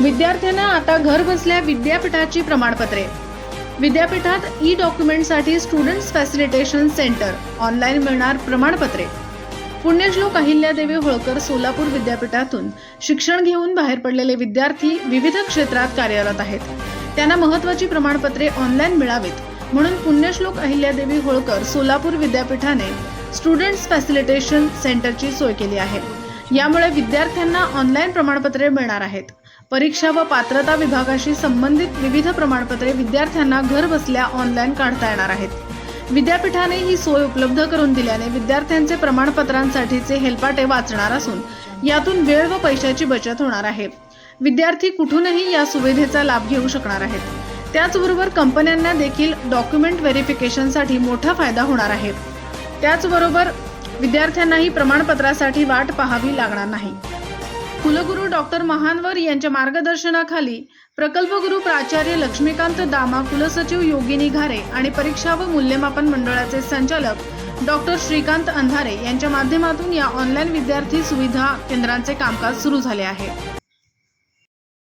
विद्यार्थ्यांना आता घर बसल्या विद्यापीठाची प्रमाणपत्रे. विद्यापीठात ई डॉक्युमेंटसाठी स्टुडंट्स फॅसिलिटेशन सेंटर ऑनलाईन मिळणार प्रमाणपत्रे. पुण्यश्लोक अहिल्यादेवी होळकर सोलापूर विद्यापीठातून शिक्षण घेऊन बाहेर पडलेले विद्यार्थी विविध क्षेत्रात कार्यरत आहेत. त्यांना महत्त्वाची प्रमाणपत्रे ऑनलाईन मिळावीत. म्हणून पुण्यश्लोक अहिल्यादेवी होळकर सोलापूर विद्यापीठाने स्टुडंट्स फॅसिलिटेशन सेंटरची सोय केली आहे. यामुळे विद्यार्थ्यांना ऑनलाईन प्रमाणपत्रे मिळणार आहेत. परीक्षा व पात्रता विभागाशी संबंधित विविध प्रमाणपत्रे विद्यार्थ्यांना घर बसल्या ऑनलाईन काढता येणार आहेत. विद्यापीठाने ही सोय उपलब्ध करून दिल्याने विद्यार्थ्यांचे प्रमाणपत्रांसाठीचे हेलपाटे वाचणार असून यातून वेळ व पैशाची बचत होणार आहे. विद्यार्थी कुठूनही या सुविधेचा लाभ घेऊ शकणार आहेत. त्याचबरोबर कंपन्यांना देखील डॉक्युमेंट व्हेरिफिकेशनसाठी मोठा फायदा होणार आहे. त्याचबरोबर विद्यार्थ्यांनाही प्रमाणपत्रासाठी वाट पाहावी लागणार नाही. कुलगुरू डॉक्टर महानवर यांच्या मार्गदर्शनाखाली प्रकल्पगुरू प्राचार्य लक्ष्मीकांत दामा कुलसचिव योगिनी घारे आणि परीक्षा व मूल्यमापन मंडळाचे संचालक डॉक्टर श्रीकांत अंधारे यांच्या माध्यमातून या ऑनलाईन विद्यार्थी सुविधा केंद्रांचे कामकाज सुरू झाले आहे.